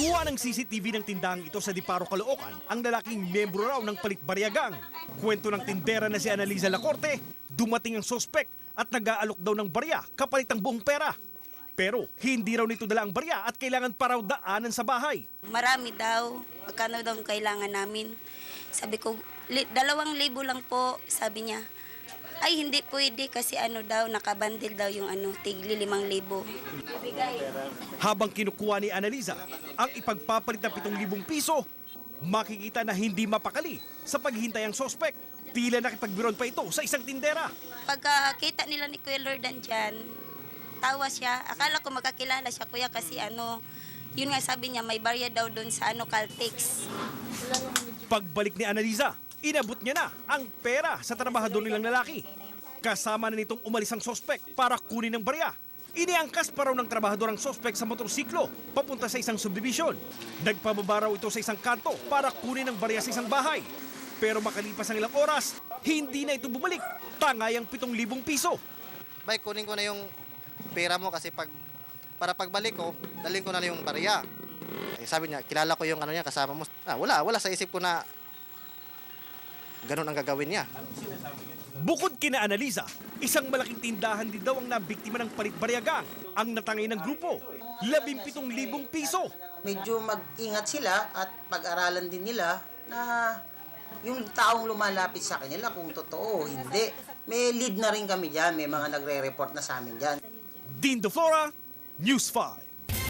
Kuha ng CCTV ng tindahang ito sa Diparo, Caloocan ang lalaking membro raw ng Palit Baryagang. Kwento ng tindera na si Analiza Lacorte, dumating ang sospek at nag-aalok daw ng barya kapalit ang buong pera. Pero hindi raw nito dala ang barya at kailangan pa raw daanan sa bahay. Marami daw. Magkano daw ang kailangan namin? Sabi ko, dalawang libo lang po, sabi niya. Ay, hindi pwede kasi ano daw, nakabandil daw yung ano, tigli limang libo. Habang kinukuha ni Analiza ang ipagpapalit ng 7,000 piso, makikita na hindi mapakali sa paghihintay ang sospek. Tila nakipagbiron pa ito sa isang tindera. Pagkakita nila ni Kuya Lordan dyan, tawa siya. Akala ko makakilala siya, kuya, kasi ano, yun nga sabi niya, may barya daw doon sa ano, Caltex. Pagbalik ni Analiza, inabot niya na ang pera sa trabahador nilang lalaki. Kasama na nitong umalis ang sospek para kunin ang barya. Iniangkas pa raw ng trabahador ang sospek sa motorsiklo papunta sa isang subdivision. Nagpababa raw ito sa isang kanto para kunin ang barya sa isang bahay. Pero makalipas ang ilang oras, hindi na ito bumalik. Tangay ang 7,000 piso. Bay, kunin ko na yung pera mo kasi pag para pagbalik ko, dalhin ko na yung barya. Eh, sabi niya, kilala ko yung ano niya kasama mo. Ah, wala, wala sa isip ko na ganun ang gagawin niya. Bukod kina Analiza, isang malaking tindahan din daw ang nabiktima ng palit baryagang. Ang natangay ng grupo, 17,000 piso. medyo mag-ingat sila at pag-aralan din nila na yung taong lumalapit sa kanila kung totoo o hindi. May lead na rin kami dyan, may mga nagre-report na sa amin dyan. Dean De Flora, News 5.